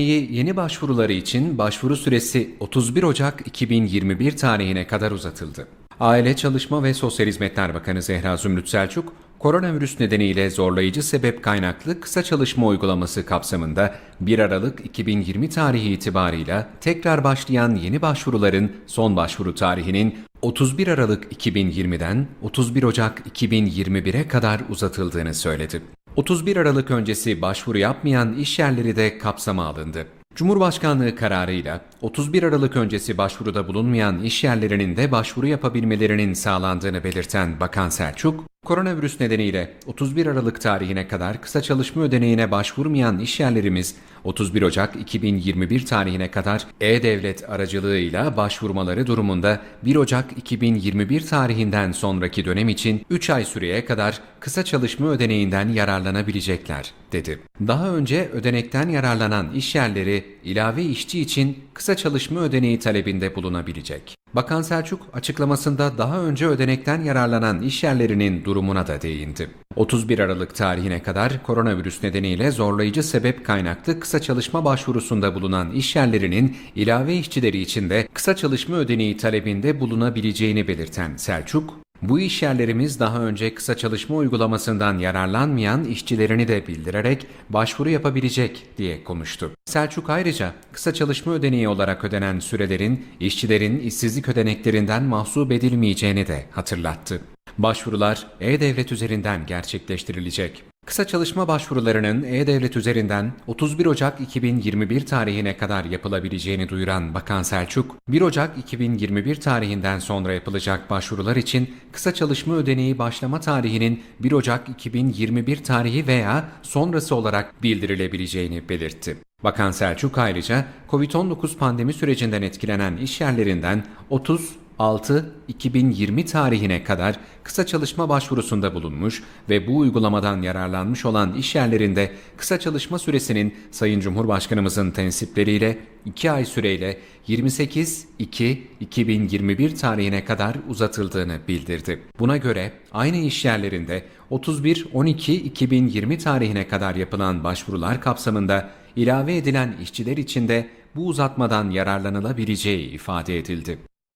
Yeni başvuruları için başvuru süresi 31 Ocak 2021 tarihine kadar uzatıldı. Aile Çalışma ve Sosyal Hizmetler Bakanı Zehra Zümrüt Selçuk, koronavirüs nedeniyle zorlayıcı sebep kaynaklı kısa çalışma uygulaması kapsamında 1 Aralık 2020 tarihi itibarıyla tekrar başlayan yeni başvuruların son başvuru tarihinin 31 Aralık 2020'den 31 Ocak 2021'e kadar uzatıldığını söyledi. 31 Aralık öncesi başvuru yapmayan iş yerleri de kapsama alındı. Cumhurbaşkanlığı kararıyla 31 Aralık öncesi başvuruda bulunmayan iş yerlerinin de başvuru yapabilmelerinin sağlandığını belirten Bakan Selçuk, koronavirüs nedeniyle 31 Aralık tarihine kadar kısa çalışma ödeneğine başvurmayan iş yerlerimiz 31 Ocak 2021 tarihine kadar E-Devlet aracılığıyla başvurmaları durumunda 1 Ocak 2021 tarihinden sonraki dönem için 3 ay süreye kadar kısa çalışma ödeneğinden yararlanabilecekler, dedi. Daha önce ödenekten yararlanan iş yerleri ilave işçi için kısa çalışma ödeneği talebinde bulunabilecek. Bakan Selçuk açıklamasında daha önce ödenekten yararlanan iş yerlerinin durumuna da değindi. 31 Aralık tarihine kadar koronavirüs nedeniyle zorlayıcı sebep kaynaklı kısa çalışma başvurusunda bulunan iş yerlerinin ilave işçileri için de kısa çalışma ödeneği talebinde bulunabileceğini belirten Selçuk, bu iş yerlerimiz daha önce kısa çalışma uygulamasından yararlanmayan işçilerini de bildirerek başvuru yapabilecek diye konuştu. Selçuk ayrıca kısa çalışma ödeneği olarak ödenen sürelerin işçilerin işsizlik ödeneklerinden mahsup edilmeyeceğini de hatırlattı. Başvurular E-Devlet üzerinden gerçekleştirilecek. Kısa çalışma başvurularının E-Devlet üzerinden 31 Ocak 2021 tarihine kadar yapılabileceğini duyuran Bakan Selçuk, 1 Ocak 2021 tarihinden sonra yapılacak başvurular için kısa çalışma ödeneği başlama tarihinin 1 Ocak 2021 tarihi veya sonrası olarak bildirilebileceğini belirtti. Bakan Selçuk ayrıca COVID-19 pandemi sürecinden etkilenen iş yerlerinden 30 6-2020 tarihine kadar kısa çalışma başvurusunda bulunmuş ve bu uygulamadan yararlanmış olan iş yerlerinde kısa çalışma süresinin Sayın Cumhurbaşkanımızın tensipleriyle 2 ay süreyle 28-2-2021 tarihine kadar uzatıldığını bildirdi. Buna göre aynı iş yerlerinde 31-12-2020 tarihine kadar yapılan başvurular kapsamında ilave edilen işçiler için de bu uzatmadan yararlanılabileceği ifade edildi.